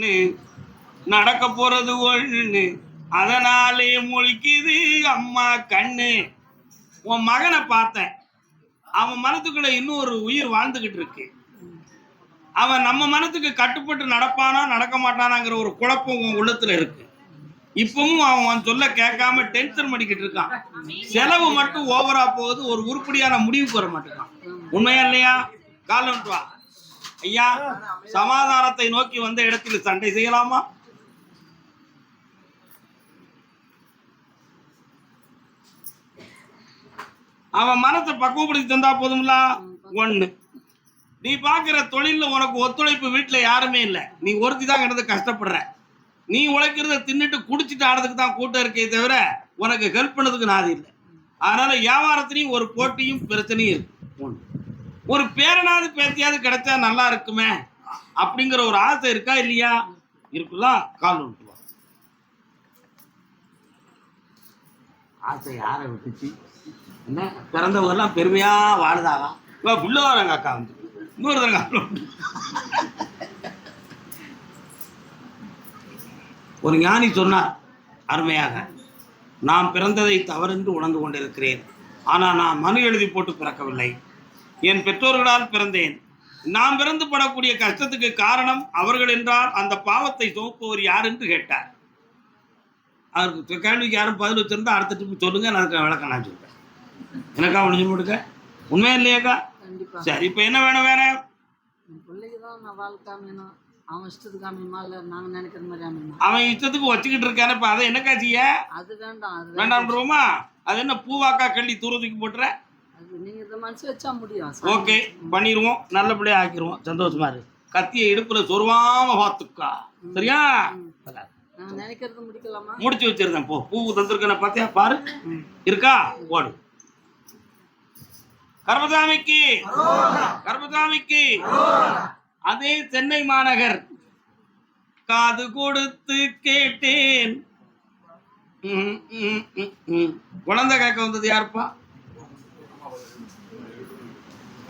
ஒண்ணு நடக்க போறது ஒண்ணு. அதனாலே முழிக்குது அம்மா கண்ணு. உன் மகனை பார்த்தேன். அவன் மனத்துக்குள்ள இன்னும் ஒரு உயிர் வாழ்ந்துகிட்டு இருக்கு. அவன் நம்ம மனத்துக்கு கட்டுப்பட்டு நடப்பானா நடக்க மாட்டானாங்கிற ஒரு குழப்பம் உன் உள்ளத்துல இருக்கு. இப்பவும் அவன் சொல்ல கேட்காம டென்ஷன் பண்ணிக்கிட்டு இருக்கான். செலவு மட்டும் ஓவரா போகுது ஒரு உருப்படியான முடிவுக்கு வர மாட்டேங்கான் உண்மையா இல்லையா? காலம் வா. ஐயா சமாதானத்தை நோக்கி வந்த இடத்தில் சண்டை செய்யலாமா? அவன் மனத்தை பக்குவப்படுத்தி தந்தா போதும்ல? ஒண்ணு. நீ பாக்குற தொழில்ல உனக்கு ஒத்துழைப்பு வீட்டுல யாருமே இல்ல. நீ ஒருத்தி தான் கிடந்து கஷ்டப்படுற. நீ உழைக்கிறத தின்னுட்டு குடிச்சிட்டு ஆடுறதுக்கு தான் கூட்டம் இருக்கே தவிர உனக்கு ஹெல்ப் பண்ணதுக்கு நாதி இல்லை. அதனால வியாபாரத்திலையும் ஒரு போட்டியும் பிரச்சனையும் இருக்கு ஒன்று ஒரு பேரனாவது பேத்தியாவது கிடைச்சா நல்லா இருக்குமே அப்படிங்கிற ஒரு ஆசை இருக்கா இல்லையா? இருக்குல்ல கால் விட்டு ஆசை யாரை விட்டுச்சு? என்ன? பிறந்தவங்கெல்லாம் பெருமையா வாழுதாலாம் இப்போ புள்ள அக்கா வந்து. இன்னொரு தரங்க ஒரு ஞானி சொன்னார் அருமையாக நான் பிறந்ததை தவறென்று உணர்ந்து கொண்டிருக்கிறேன். ஆனால் நான் மனு எழுதி போட்டு பிறக்கவில்லை. என் பெற்றோர்களால் பிறந்தேன். நாம் பிறந்து படக்கூடிய கஷ்டத்துக்கு காரணம் அவர்கள் என்றால் அந்த பாவத்தை சுமப்பவர் யார் என்று கேட்டார். அவருக்கு கேள்விக்கு யாரும் பதில் வச்சிருந்தா அடுத்த ட்ரிப்பு சொல்லுங்க நான் அதுக்கு விளக்கம் நான் சொல்றேன். எனக்கா ஒன்று சொல்லிவிடுங்க உண்மையா இல்லையாக்கா சரி இப்போ என்ன வேணும் வேற? அவன் இஷ்டத்துக்கு அமையுமா இல்லை நினைக்கிற மாதிரி அமையுமா? அவன் இஷ்டத்துக்கு வச்சுக்கிட்டு இருக்கானே இப்போ அதை என்னக்கா செய்ய? அது வேண்டாம் வேண்டாம். அது என்ன பூவாக்கா கள்ளி தூரத்துக்கு போட்டுற? ஓகே பண்ணிடுவோம் நல்லபடியா ஆக்கிடுவோம் சந்தோஷமா இரு. கத்தியை இடுப்புல சொருவாம பார்த்துக்கா. சரியா? முடிச்சு வச்சிருந்தேன். போ பூ தந்திருக்கேன் பார்த்தியா? பாரு. இருக்கா? ஓடு. கர்மசாமிக்கு. கர்மசாமிக்கு. அதே சென்னை மாநகர். காது கொடுத்து கேட்டேன். குழந்தை கேட்க வந்தது யாருப்பா?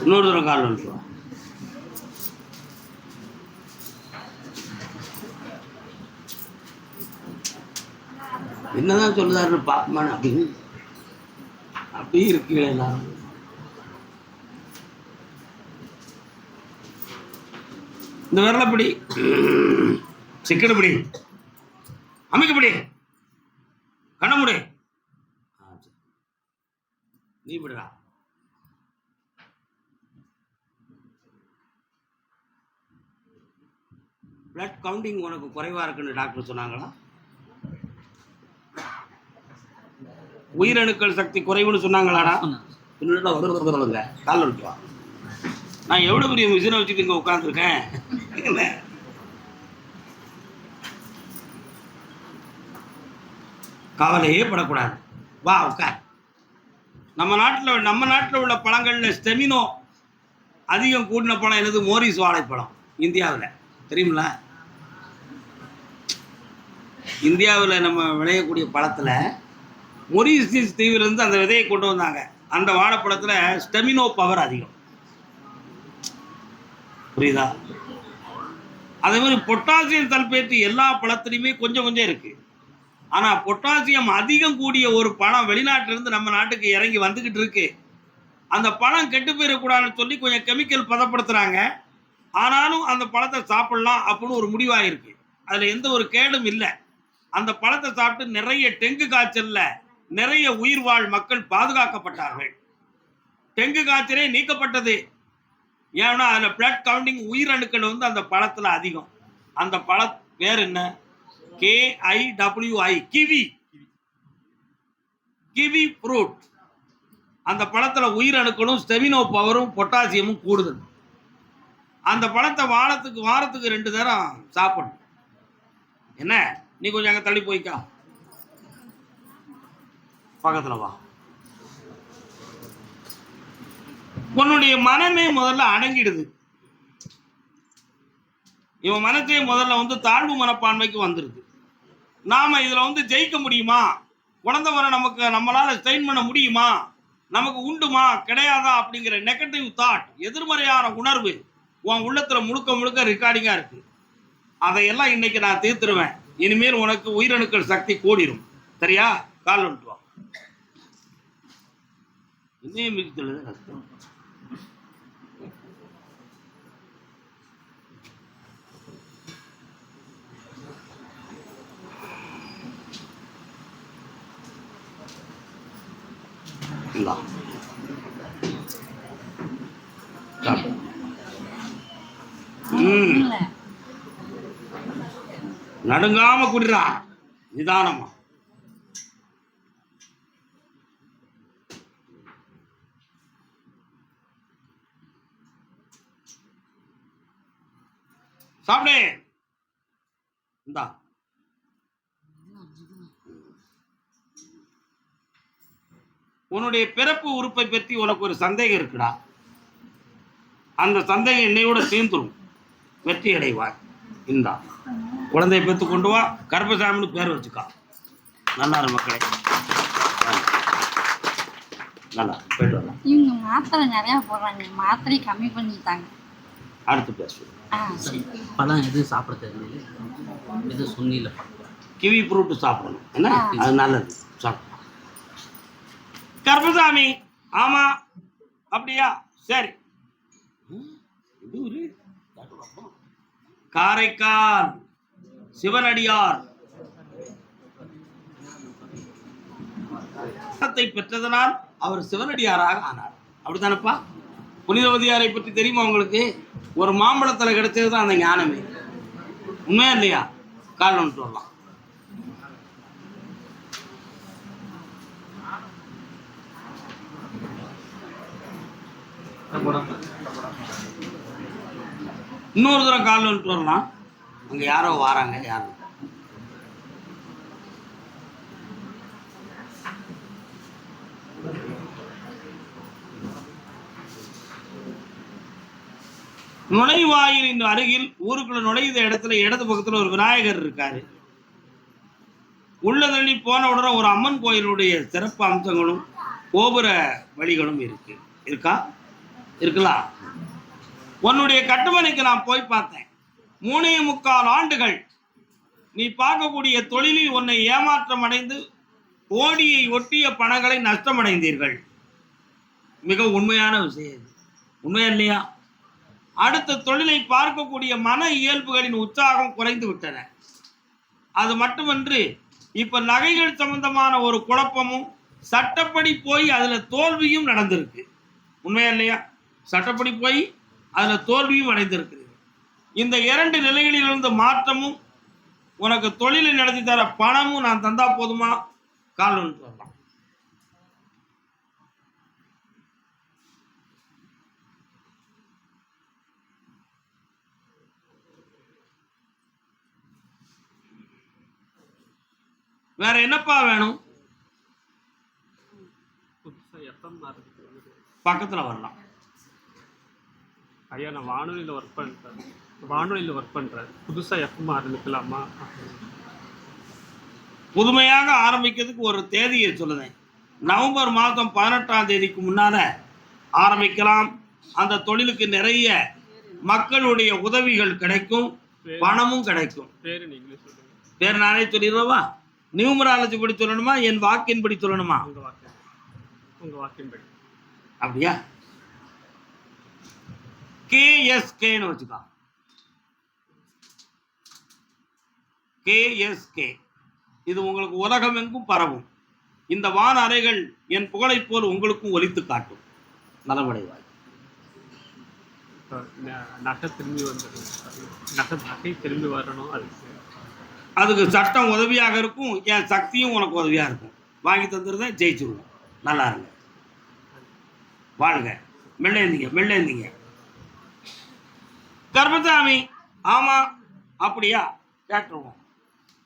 இன்னொரு தூரம் கால் வந்துட்டான் என்னதான் சொல்லுதாருன்னு பாப்பமான் அப்படின்னு அப்படி இருக்கீங்களே எல்லாரும். இந்த விரல பிடி சிக்கன பிடி அமைக்க பிடி கண்ண முடி நீ விடுறா பிளட் கவுண்டிங் உனக்கு குறைவா இருக்குன்னு டாக்டர் சொன்னாங்களா? உயிரணுக்கள் சக்தி குறைவுன்னு சொன்னாங்களாடா? பின்னாடி வருங்க கால் வலிக்குவா நான் எவ்வளோ பெரிய மிஷினை வச்சுட்டு இங்கே உட்காந்துருக்கேன் என்ன? கவலையே படக்கூடாது. வா உட்கார். நம்ம நாட்டில் நம்ம நாட்டில் உள்ள பழங்களில் ஸ்டெமினோ அதிகம் கூடின பழம் என்னது? மோரிஸ் வாழைப்பழம். இந்தியாவில். தெரியுங்களா இந்தியாவில் நம்ம விளையக்கூடிய பழத்தில் மொரிசிஸ் தீவிலிருந்து அந்த விதையை கொண்டு வந்தாங்க. அந்த வாழைப்பழத்தில் ஸ்டெமினோ பவர் அதிகம். புரியுதா? அதே மாதிரி பொட்டாசியம் தல்பேற்று எல்லா பழத்துலையுமே கொஞ்சம் கொஞ்சம் இருக்குது ஆனால் பொட்டாசியம் அதிகம் கூடிய ஒரு பழம் வெளிநாட்டிலிருந்து நம்ம நாட்டுக்கு இறங்கி வந்துக்கிட்டு இருக்கு. அந்த பழம் கெட்டு போயிடக்கூடாதுன்னு சொல்லி கொஞ்சம் கெமிக்கல் பதப்படுத்துகிறாங்க ஆனாலும் அந்த பழத்தை சாப்பிடலாம் அப்படின்னு ஒரு முடிவாயிருக்கு. அதில் எந்த ஒரு கேடும் இல்லை. அந்த பழத்தை சாப்பிட்டு நிறைய டெங்கு காய்ச்சல்ல நிறைய உயிர் வாழ் மக்கள் பாதுகாக்கப்பட்டார்கள். டெங்கு காய்ச்சலே நீக்கப்பட்டது. ஏன்னா அதில் பிளட் கவுண்டிங் உயிரணுக்கள் வந்து அந்த பழத்தில் அதிகம். அந்த பழ பேர் என்ன? கேஐடபிள்யூஐ கிவி கிவி ஃப்ரூட் அந்த பழத்தில் உயிரணுக்களும் ஸ்டெமினோ பவரும் பொட்டாசியமும் கூடுதல். அந்த பழத்தை வாரத்துக்கு வாரத்துக்கு ரெண்டு தரம் சாப்பிடணும். என்ன? நீ கொஞ்சம் அங்கே தள்ளி போய்க்கா. பக்கத்தில் வா. உன்னுடைய மனமே முதல்ல அடங்கிடுது. இவன் மனசே முதல்ல வந்து தாழ்வு மனப்பான்மைக்கு வந்துடுது நாம் இதில் வந்து ஜெயிக்க முடியுமா? குழந்தவரை நமக்கு நம்மளால் ஸ்டெயின் பண்ண முடியுமா? நமக்கு உண்டுமா? கிடையாதா? அப்படிங்கிற நெகட்டிவ் தாட் எதிர்மறையான உணர்வு உன் உள்ளத்தில் முழுக்க முழுக்க ரெக்கார்டிங்காக இருக்குது அதையெல்லாம் இன்னைக்கு நான் தீர்த்துருவேன். இனிமேல் உனக்கு உயிரணுக்கள் சக்தி கூடிரும். சரியா? கால் வந்துட்டு வா. இன்னும் மிகுத்துள்ளது கஷ்டம். இந்தா சாப்பிடு. ம் இல்லை நடுங்காம குடிடா. நிதானமா. சாப்பிடு. இந்தா. உன்னுடைய பிறப்பு உறுப்பை பற்றி உனக்கு ஒரு சந்தேகம் இருக்குடா. அந்த சந்தேகம் என்னையோட சேர்ந்துடும் வெற்றி அடைவாய் இந்தா. குழந்தையை பெற்று கொண்டு வா. கர்ப்பசாமின்னு பேர் வச்சுக்கா. நல்லா மக்களே. நல்லா போயிட்டு வரலாம். இவங்க மாத்திரை நிறையா போடுறாங்க. மாத்திரை கம்மி பண்ணிட்டாங்க. அடுத்து பேசுவோம். பழம் எது சாப்பிட தெரியல எது சொன்னில கிவி ஃப்ரூட்டு சாப்பிடணும். என்ன? அது நல்லது. சாப்பிடணும் கர்ப்பசாமி ஆமா. அப்படியா? சரி. காரைக்கால். சிவனடியார். பெற்றதனால் அவர் சிவனடியாராக ஆனார். அப்படித்தானப்பா? புனிதவதியாரை பற்றி தெரியுமா உங்களுக்கு? ஒரு மாம்பழத்தில் கிடைச்சது தான் அந்த ஞானமே. உண்மையா இல்லையா? காரணம் வந்துட்டு வரலாம். இன்னொரு தூரம் கால் வந்துட்டு வரலாம். அங்கே யாரோ வராங்க யாரும் நுழைவாயிலின் அருகில் ஊருக்குள்ள நுழைந்த இடத்துல இடது பக்கத்துல ஒரு விநாயகர் இருக்காரு. உள்ள தள்ளி போன உடனே ஒரு அம்மன் கோயிலுடைய சிறப்பு அம்சங்களும் கோபுர வழிகளும் இருக்கு. இருக்கா? இருக்கலாம். உன்னுடைய கட்டுமனைக்கு நான் போய் பார்த்தேன். மூணே முக்கால் ஆண்டுகள் நீ பார்க்கக்கூடிய தொழிலில் உன்னை ஏமாற்றம் அடைந்து கோடியை ஒட்டிய பணங்களை நஷ்டமடைந்தீர்கள். மிக உண்மையான விஷயம் இது. உண்மையா இல்லையா? அடுத்த தொழிலை பார்க்கக்கூடிய மன இயல்புகளின் உற்சாகம் குறைந்து விட்டன. அது மட்டுமன்று இப்ப நகைகள் சம்பந்தமான ஒரு குழப்பமும் சட்டப்படி போய் அதுல தோல்வியும் நடந்திருக்கு. உண்மையா இல்லையா? சட்டப்படி போய் அதுல தோல்வியும் அடைந்திருக்கு. இந்த இரண்டு நிலைகளிலிருந்து மாற்றமும் உனக்கு தொழிலை நடத்தி தர பணமும் நான் தந்தா போதுமா? கால் ஒன்று வரலாம். வேற என்னப்பா வேணும்? பக்கத்துல வரலாம். ஐயா நான் வானொலியில் ஒர்க் பண்ணிட்டேன் வானொலியில் ஒர்க் பண்ணுறேன் புதுசாக எஃப்எம் ஆரம்பிக்கலாமா புதுமையாக ஆரம்பிக்கிறதுக்கு ஒரு தேதியை சொல்லுதேன். நவம்பர் மாதம் பதினெட்டாம் தேதிக்கு முன்னால ஆரம்பிக்கலாம். அந்த தொழிலுக்கு நிறைய மக்களுடைய உதவிகள் கிடைக்கும் பணமும் கிடைக்கும். பேர் நானே சொல்லிடுறவா? நியூமராலஜி படி சொல்லணுமா? என் வாக்கின்படி சொல்லணுமா? அப்படியா? கேஎஸ்கேன்னு வச்சுக்கோ. கேஎஸ்கே இது உங்களுக்கு உலகமெங்கும் பரவும். இந்த வான அறைகள் என் புகழைப் போல் உங்களுக்கும் ஒலித்து காட்டும். நலமடைவாய். நகை திரும்பி நகை நகை திரும்பி வரணும் அதுக்கு. அதுக்கு சட்டம் உதவியாக இருக்கும். என் சக்தியும் உனக்கு உதவியாக இருக்கும். வாங்கி தந்துருந்தேன் ஜெயிச்சிருவோம். நல்லா இருங்க. வாழ்க. மெல்ல இருந்தீங்க மெல்ல இருந்தீங்க கர்மசாமி ஆமா அப்படியா? கேட்டுருவோம்.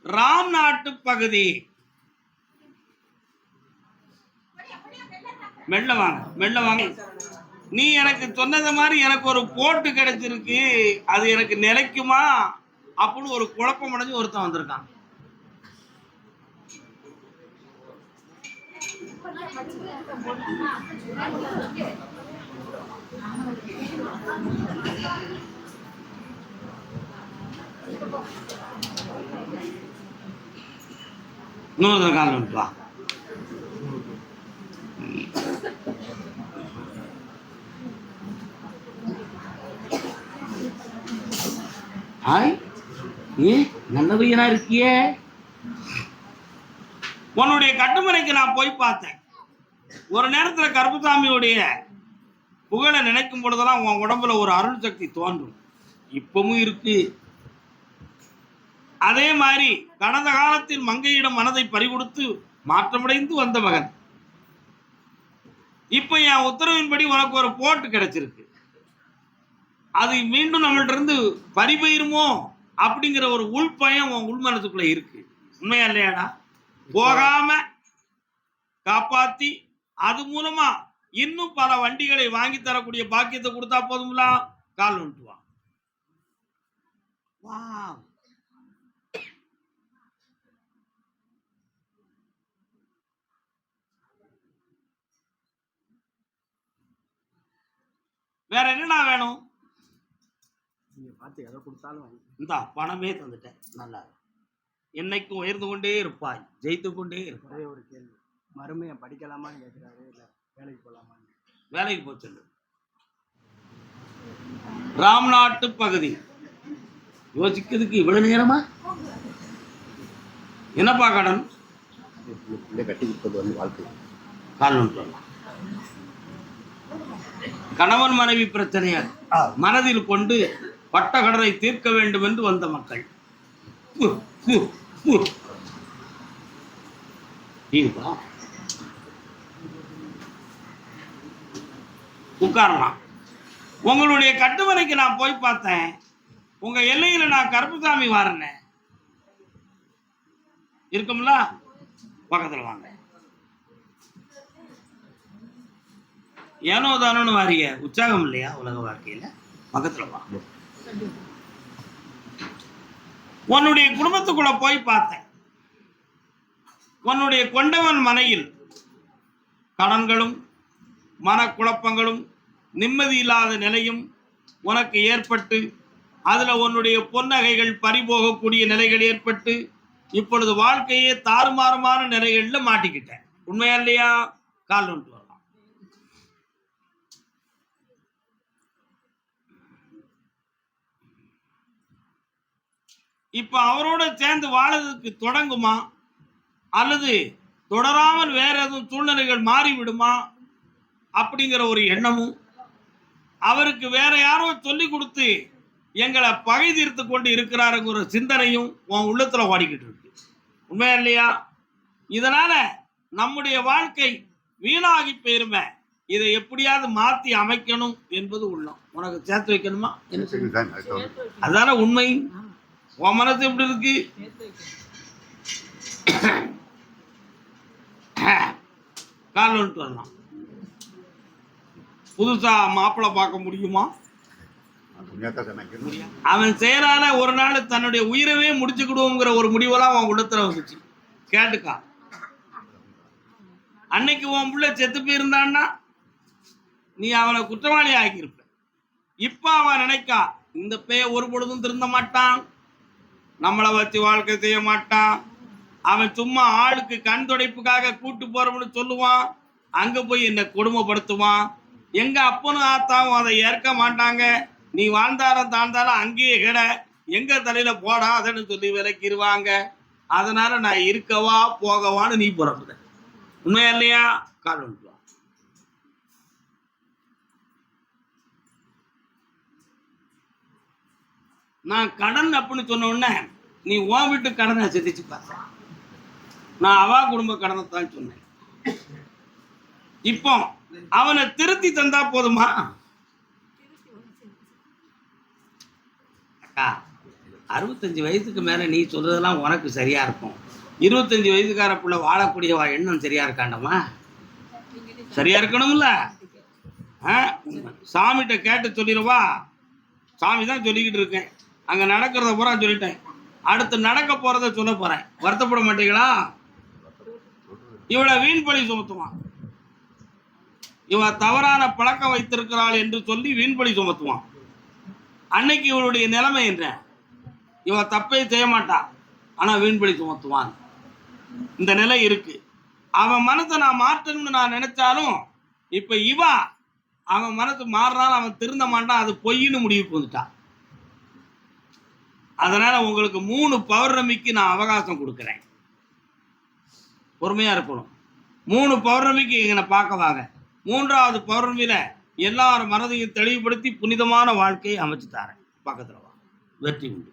ராம் நாட்டு பகுதி. மெல்ல வாங்க மெல்ல வாங்க. நீ எனக்கு சொன்னது மாதிரி எனக்கு ஒரு போட்டு கிடைச்சிருக்கு. அது எனக்கு நிலைக்குமா? அப்படின்னு ஒரு குழப்பம் அடைஞ்சு ஒருத்தன் வந்திருக்கான். இன்னொரு காலம் வந்துட்டு வா. ஹாய் ஏ நல்ல பையனா இருக்கியே? உன்னுடைய கட்டுமனைக்கு நான் போய் பார்த்தேன். ஒரு நேரத்தில் கருப்புசாமியுடைய புகழை நினைக்கும் பொழுதெல்லாம் உன் உடம்புல ஒரு அருள் சக்தி தோன்றும். இப்பவும் இருக்கு. அதே மாதிரி கடந்த காலத்தில் மங்கையிடம் மனதை பறிகொடுத்து மாற்றமடைந்து வந்த மகன். இப்ப என் உத்தரவின்படி உனக்கு ஒரு போட்டு கிடைச்சிருக்கு. அது மீண்டும் நம்மள்ட்ட இருந்து பறிபெயிருமோ அப்படிங்கிற ஒரு உள்பயம் உன் உள்மனத்துக்குள்ள இருக்கு. உண்மையா இல்லையாடா? போகாம காப்பாத்தி அது மூலமா இன்னும் பல வண்டிகளை வாங்கி தரக்கூடிய பாக்கியத்தை கொடுத்தா போதும்ல? கால் வந்துட்டு வா வேற என்னடா வேணும்? பார்த்து எதை கொடுத்தாலும் இந்தா பணமே தந்துட்டேன். நல்லா. என்னைக்கும் உயர்ந்து கொண்டே இருப்பாய் ஜெயித்து கொண்டே இருப்பாய். ஒரே கேள்வி. மறுமையை படிக்கலாமான்னு கேட்குறாரு இல்லை வேலைக்கு போகலாமான்னு வேலைக்கு போக சொல்லு. ராம்நாட்டு பகுதி. யோசிக்கிறதுக்கு இவ்வளவு நேரமா? என்னப்பா கடன்? கட்டி கொடுத்தது வந்து வாழ்க்கை. நோட்டு வரலாம். கணவன் மனைவி பிரச்சனையை மனதில் கொண்டு பட்ட கடனை தீர்க்க வேண்டும் என்று வந்த மக்கள். உட்காரலாம். உங்களுடைய கட்டுமனைக்கு நான் போய் பார்த்தேன். உங்க எல்லையில நான் கருப்புசாமி வாரேன். இருக்கும்ல? பக்கத்துல வாங்க. ஏனோ தானோன்னு வாரிய உற்சாகம் இல்லையா உலக வாழ்க்கையில? பக்கத்தில் வா. உன்னுடைய குடும்பத்துக்குள்ள போய் பார்த்தேன். உன்னுடைய கொண்டவன் மனையில் கடன்களும் மனக்குழப்பங்களும் நிம்மதி இல்லாத நிலையும் உனக்கு ஏற்பட்டு அதுல உன்னுடைய பொன்னகைகள் பறிபோகக்கூடிய நிலைகள் ஏற்பட்டு இப்பொழுது வாழ்க்கையே தாறுமாறுமான நிலைகளில் மாட்டிக்கிட்டேன். உண்மையா இல்லையா? கால் ஒன்று வரலாம் இப்ப அவரோட சேர்ந்து வாழறதுக்கு தொடங்குமா? அல்லது தொடராமல் வேற எதுவும் சூழ்நிலைகள் மாறிவிடுமா? அப்படிங்கிற ஒரு எண்ணமும் அவருக்கு வேற யாரோ சொல்லி கொடுத்து எங்களை பகை தீர்த்து கொண்டு இருக்கிறாருங்கிற சிந்தனையும் உன் உள்ளத்துல ஓடிக்கிட்டு இருக்கு. உண்மையா இல்லையா? இதனால நம்முடைய வாழ்க்கை வீணாகி போயிருமே. இதை எப்படியாவது மாத்தி அமைக்கணும் என்பது உள்ளம். உனக்கு சேர்த்து வைக்கணுமா. அதான உண்மை? உன் மனசு எப்படி இருக்கு? கால் வந்துட்டு வரலாம். புதுசா மாப்பிள்ளை பார்க்க முடியுமா? அவன் செயலால ஒரு நாள் தன்னுடைய உயிரவே முடிச்சுக்கிடுவோங்கிற ஒரு முடிவெல்லாம் அவன் உள்ளத்துல வந்துச்சு. கேட்டுக்கா. அன்னைக்கு உன் பிள்ளை செத்து போயிருந்தான்னா நீ அவனை குற்றவாளி ஆக்கியிருப்ப. இப்ப அவன் நினைக்கா இந்த பேய ஒரு பொழுதும் திருந்த மாட்டான். நம்மளை வச்சு வாழ்க்கை செய்ய மாட்டான். அவன் சும்மா ஆளுக்கு கண் துடைப்புக்காக கூட்டு போறோம்னு சொல்லுவான். அங்க போய் என்னை கொடுமைப்படுத்துவான். எங்க அப்பனும் ஆத்தாவும் அதை ஏற்க மாட்டாங்க. நீ வாழ்ந்தாலும் தாழ்ந்தாலும் அங்கேயே கிட. எங்க தலையில போடாதன்னு சொல்லி விலக்கிடுவாங்க. அதனால நான் இருக்கவா போகவான்னு நீ புறப்படுத உண்மையா இல்லையா? கால் நான் கடன் அப்படின்னு சொன்ன உடனே நீ உன் வீட்டு கடனை சிந்திச்சு பார்த்த நான் அவா குடும்ப கடனை தான் சொன்னேன். இப்போ அவனை திருத்தி தந்தா போதுமா? அக்கா அறுபத்தஞ்சு வயசுக்கு மேல நீ சொல்றதெல்லாம் உனக்கு சரியா இருக்கும். இருபத்தஞ்சு வயசுக்கார புள்ள வாழக்கூடிய எண்ணம் சரியா இருக்காண்டம்மா சரியா இருக்கணும்ல? ஆ? சாமிகிட்ட கேட்டு சொல்லிடுவா. சாமி தான் சொல்லிக்கிட்டு இருக்கேன். அங்கே நடக்கிறத பூரா சொல்லிட்டேன். அடுத்து நடக்க போகிறத சொல்ல போறேன். வருத்தப்பட மாட்டீங்களா? இவளை வீண் பழி சுமத்துவான். இவ தவறான பழக்கம் வைத்திருக்கிறாள் என்று சொல்லி வீண் பழி சுமத்துவான். அன்னைக்கு இவளுடைய நிலைமை என்ன? இவ தப்பே செய்ய மாட்டா. ஆனால் வீண் பழி சுமத்துவான். இந்த நிலை இருக்கு. அவன் மனசை நான் மாற்றணும்னு நான் நினைச்சாலும் இப்ப இவா அவன் மனசு மாறினாலும் அவன் திருந்த மாட்டான். அது பொய்ன்னு முடிவுக்கு வந்துட்டான் அதனால உங்களுக்கு மூணு பௌர்ணமிக்கு நான் அவகாசம் கொடுக்குறேன். பொறுமையா இருக்கணும். மூணு பௌர்ணமிக்கு எங்களை பார்க்க வாங்க. மூன்றாவது பௌர்ணமியில எல்லார் மனதையும் தெளிவுபடுத்தி புனிதமான வாழ்க்கையை அமைச்சு தரேன். பக்கத்தில் வாங்க வெற்றி உண்டு.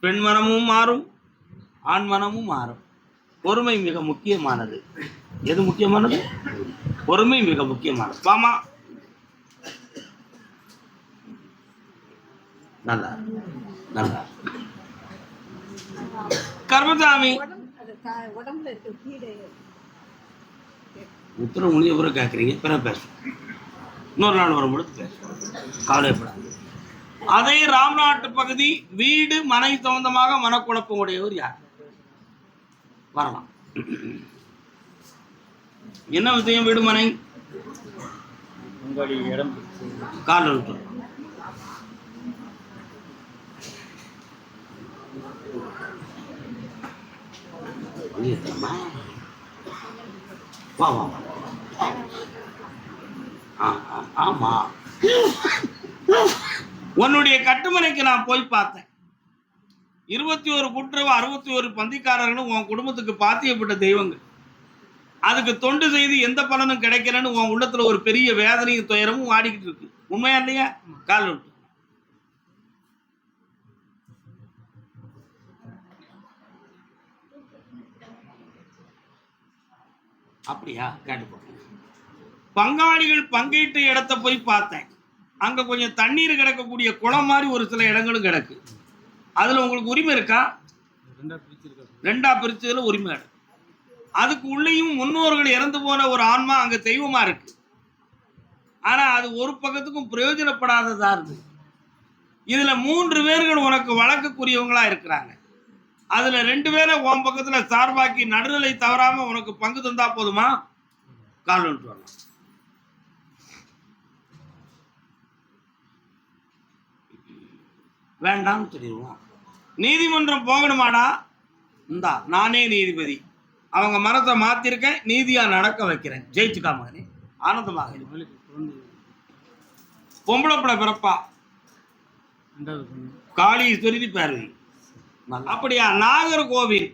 பெண் மனமும் மாறும் ஆண் மனமும் மாறும். பொறுமை மிக முக்கியமானது. எது முக்கியமானது? பொறுமை மிக முக்கியமானது. பாமா நல்லா. நல்லா இருக்கு. கர்மசாமி. உத்தரவு முடிஞ்ச பிறகு கேட்குறீங்க பிறகு பேசும் இன்னொரு நாள் வரும்பொழுது பேசும் கவலைப்படாது அதே ராம்நாட்டு பகுதி வீடு மனை சம்பந்தமாக மனக்குழப்பம் உடையவர் யார்? வரலாம். என்ன விஷயம் வீடு மனை? உங்களுடைய இடம். கால் விட்டு வா வா வா. ஆமா. உன்னுடைய கட்டுமனைக்கு நான் போய் பார்த்தேன். இருபத்தி ஒரு கூட்டுறவு அறுபத்தி ஒரு பந்திக்காரர்களும் உன் குடும்பத்துக்கு பாத்தியப்பட்ட தெய்வங்கள். அதுக்கு தொண்டு செய்து எந்த பலனும் கிடைக்கலன்னு உன் உள்ளத்துல ஒரு பெரிய வேதனையும் துயரமும் ஆடிக்கிட்டு இருக்கு. உண்மையா இல்லையா? கால் அப்படியா? கேட்டு பாப்போம். பங்காளிகள் பங்கீட்டு இடத்த போய் பார்த்தேன். அங்க கொஞ்சம் தண்ணீர் கிடக்கக்கூடிய குளம் மாதிரி ஒரு சில இடங்களும் கிடக்கு. அதுல உங்களுக்கு உரிமை இருக்கா? ரெண்டா பிரிச்சதுல உரிமை இருக்கு. அதுக்கு உள்ளேயும் முன்னோர்கள் இறந்து போன ஒரு ஆன்மா அங்க தெய்வமா இருக்கு. ஆனா அது ஒரு பக்கத்துக்கும் பிரயோஜனப்படாததா இருக்கு இதுல மூன்று பேர்கள் உனக்கு வழக்குக்குரியவங்களா இருக்கிறாங்க. அதுல ரெண்டு பேரை உன் பக்கத்துல சார்பாக்கி நடுநிலை தவறாம உனக்கு பங்கு தந்தா போதுமா? கால் விட்டு வரலாம். வேண்டாம்னு சொல்லிடுவோம். நீதிமன்றம் போகணுமாடா? இந்தா நானே நீதிபதி. அவங்க மனத்தை மாத்திருக்கேன் நீதியா நடக்க வைக்கிறேன். ஜெயிச்சுக்கா மகனே. ஆனந்தமாக. பொம்பளை பிள்ளை பிறப்பா? காளீஸ்வரி பேரவி. அப்படியா? நாகர்கோவில்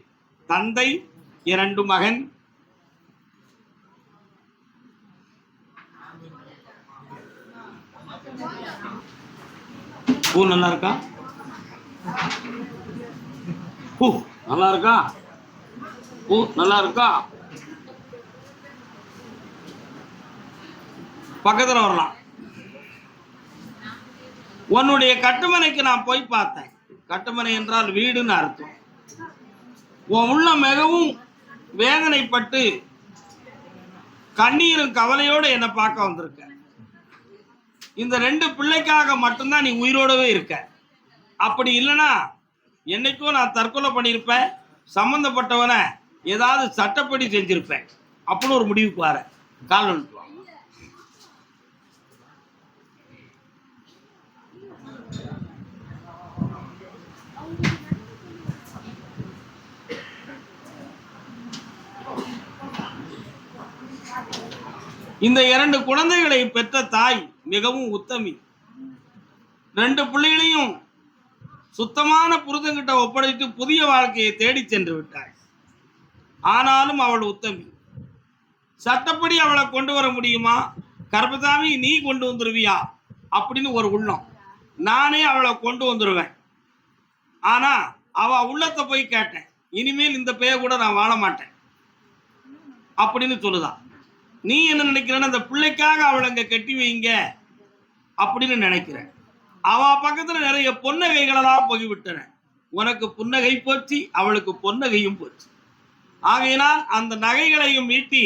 தந்தை இரண்டு மகன். பூ நல்லா இருக்கா பூ நல்லா இருக்கா பூ நல்லா இருக்கா பக்கத்துல வரலாம். உன்னுடைய கட்டுமனைக்கு நான் போய் பார்த்தேன். கட்டுமனை என்றால் வீடுன்னு அர்த்தம். உன் உள்ள மிகவும் வேதனைப்பட்டு கண்ணீரும் கவலையோடு என்னை பார்க்க வந்திருக்க. இந்த ரெண்டு பிள்ளைக்காக மட்டும்தான் நீ உயிரோடவே இருக்க. அப்படி இல்லைன்னா என்னைக்கோ நான் தற்கொலை பண்ணியிருப்பேன் சம்மந்தப்பட்டவனை ஏதாவது சட்டப்படி செஞ்சிருப்பேன் அப்படின்னு ஒரு முடிவுக்கு வர. கால் இந்த இரண்டு குழந்தைகளை பெற்ற தாய் மிகவும் உத்தமி. ரெண்டு பிள்ளைகளையும் சுத்தமான புருதங்கிட்ட ஒப்படைத்து புதிய வாழ்க்கையை தேடி சென்று விட்டாள். ஆனாலும் அவள் உத்தமி. சட்டப்படி அவளை கொண்டு வர முடியுமா? கர்பசாமி நீ கொண்டு வந்துருவியா? அப்படின்னு ஒரு உள்ளம். நானே அவளை கொண்டு வந்துருவேன். ஆனா அவ உள்ளத்தை போய் கேட்டேன். இனிமேல் இந்த பெய கூட நான் வாழ மாட்டேன். அப்படின்னு சொல்லுதான் நீ என்ன நினைக்கிறேன்னு அந்த பிள்ளைக்காக அவளை அங்கே கட்டி வைங்க அப்படின்னு நினைக்கிறேன். அவ பக்கத்துல நிறைய பொன்னகைகளெல்லாம் போய்விட்டன உனக்கு புன்னகை போச்சு அவளுக்கு பொன்னகையும் போச்சு. ஆகையினால் அந்த நகைகளையும் மீட்டி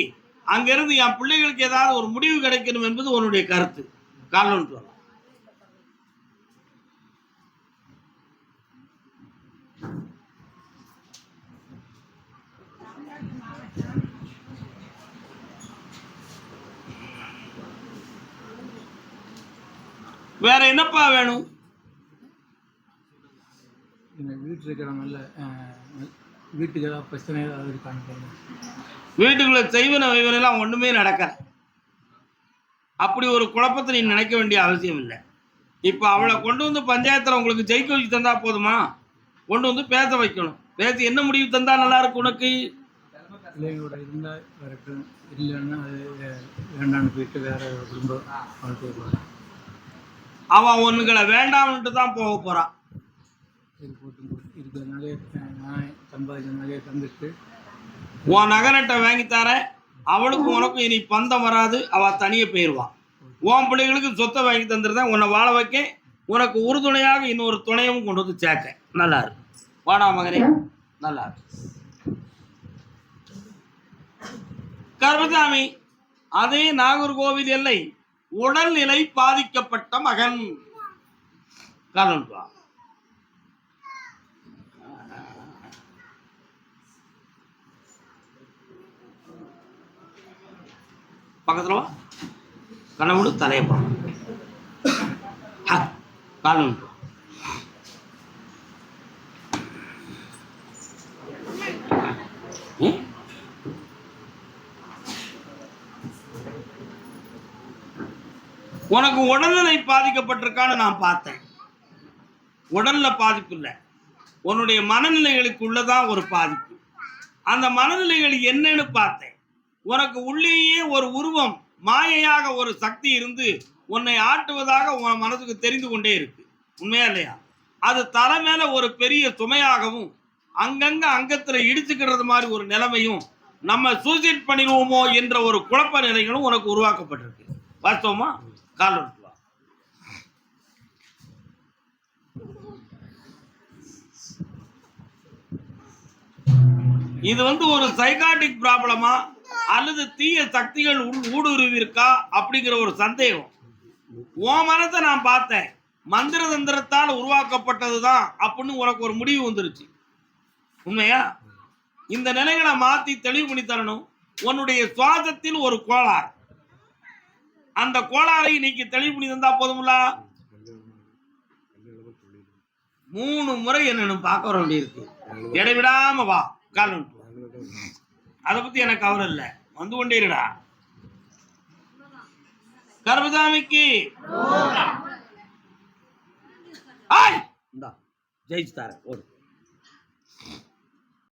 அங்கிருந்து என் பிள்ளைகளுக்கு ஏதாவது ஒரு முடிவு கிடைக்கணும் என்பது உன்னுடைய கருத்து. காரணம் சொல்லலாம் வேற என்னப்பா வேணும்? வீட்டில் இருக்கிறவங்கள வீட்டுக்கு ஏதாவது பிரச்சனை ஏதாவது இருக்கான்னு வீட்டுக்குள்ள செய்வன வைவனெல்லாம் ஒண்ணுமே நடக்கல. அப்படி ஒரு குழப்பத்தை நீ நினைக்க வேண்டிய அவசியம் இல்லை. இப்போ அவளை கொண்டு வந்து பஞ்சாயத்தில் உங்களுக்கு ஜெயிக்க வச்சு தந்தா போதுமா? கொண்டு வந்து பேச வைக்கணும். பேசி என்ன முடிவு தந்தா நல்லா இருக்கும் உனக்கு? பிள்ளைங்களோட இருந்தால் வரட்டும் இல்லைன்னா அது வே- வேண்டான்னு போயிட்டு வேற ஒரு குடும்ப வாழ்க்கை போகலாம். அவன் ஒண்ணுகளை வேண்டாம்னுட்டு தான் போக தந்துட்டு. உன் நகரட்டை வாங்கி தரேன் அவளுக்கும் உனக்கும் இனி பந்தம் வராது. அவ தனியே போயிடுவான் உன் பிள்ளைகளுக்கு சொத்தை வாங்கி தந்துருந்தேன் உன்னை வாழ வைக்க உனக்கு உறுதுணையாக இன்னொரு துணையவும் கொண்டு வந்து சேர்க்க நல்லா இருக்கு வாடா மகனே. நல்லா இருக்கு கர்மசாமி அதே நாகர்கோவில் எல்லை. உடல்நிலை பாதிக்கப்பட்ட மகன். காரணம் பக்கத்துல வா. கண்ணை மூடு தலையை உனக்கு உடல்நிலை பாதிக்கப்பட்டிருக்கான்னு நான் பார்த்தேன். உடல்ல பாதிப்பு இல்லை. உன்னுடைய மனநிலைகளுக்கு உள்ளதான் ஒரு பாதிப்பு. அந்த மனநிலைகள் என்னன்னு பார்த்தேன். உனக்கு உள்ளேயே ஒரு உருவம் மாயையாக ஒரு சக்தி இருந்து உன்னை ஆட்டுவதாக உன் மனசுக்கு தெரிந்து கொண்டே இருக்கு. உண்மையா இல்லையா? அது தலை மேல ஒரு பெரிய சுமையாகவும் அங்கங்க அங்கத்துல இடிச்சுக்கிறது மாதிரி ஒரு நிலைமையும் நம்ம சூசைட் பண்ணிடுவோமோ என்ற ஒரு குழப்ப நிலைகளும் உனக்கு உருவாக்கப்பட்டிருக்கு. வாஸ்தவமா? கால் வா. இது வந்து ஒரு சைக்காட்டிக் ப்ராப்ளமா அல்லது தீய சக்திகள் உள் ஊடுருவிருக்கா அப்படிங்கிற ஒரு சந்தேகம். ஓ மனத்தை நான் பார்த்தேன். மந்திர தந்திரத்தால் உருவாக்கப்பட்டது தான் அப்படின்னு உனக்கு ஒரு முடிவு வந்துருச்சு. உண்மையா? இந்த நிலைகளை மாற்றி தெளிவு பண்ணி தரணும். உன்னுடைய சுவாசத்தில் ஒரு கோளாறு. அந்த கோளாறை இன்னைக்கு தெளிவு பண்ணி தந்தா போதும்ல? மூணு முறை என்ன பார்க்க வர வேண்டியிருக்கு. இடைவிடாம வா கால் அதை பத்தி எனக்கு கவலை இல்லை. வந்து கொண்டே இருடா. இந்தா ஜெயிச்சு தாரேன் ஓடு.